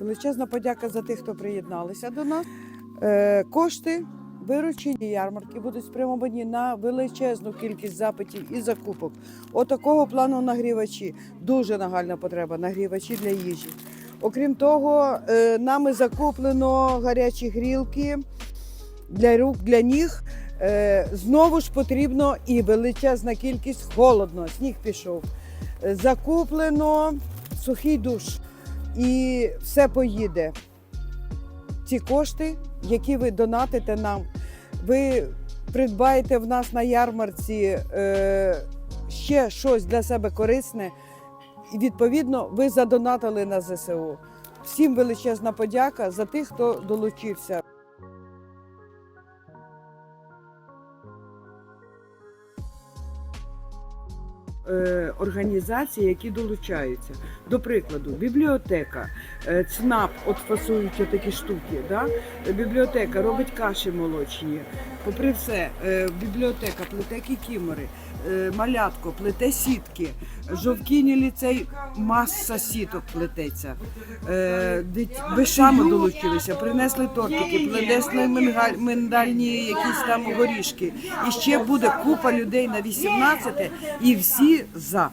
величезна подяка за тих, хто приєдналися до нас. Е, Кошти виручені ярмарки будуть спрямовані на величезну кількість запитів і закупок. Отакого плану нагрівачі. Дуже нагальна потреба нагрівачі для їжі. Окрім того, е, нами закуплено гарячі грілки для рук, для ніг. Е, Знову ж потрібно і величезна кількість холодно, сніг пішов. Закуплено сухий душ і все поїде. Ці кошти, які ви донатите нам, ви придбаєте в нас на ярмарці е, ще щось для себе корисне. І відповідно ви задонатили на ЗСУ. Всім величезна подяка за тих, хто долучився. Організації, які долучаються. До прикладу, бібліотека, е, ЦНАП от фасують такі штуки. Да? Е, Бібліотека робить каші молочні. Попри все, е, бібліотека плете кікімори, е, малятко плете сітки, жовкіні ліцей маса сіток плететься. Е, Вишами долучилися, принесли тортики, принесли миндальні якісь там горішки. І ще буде купа людей на 18 і за.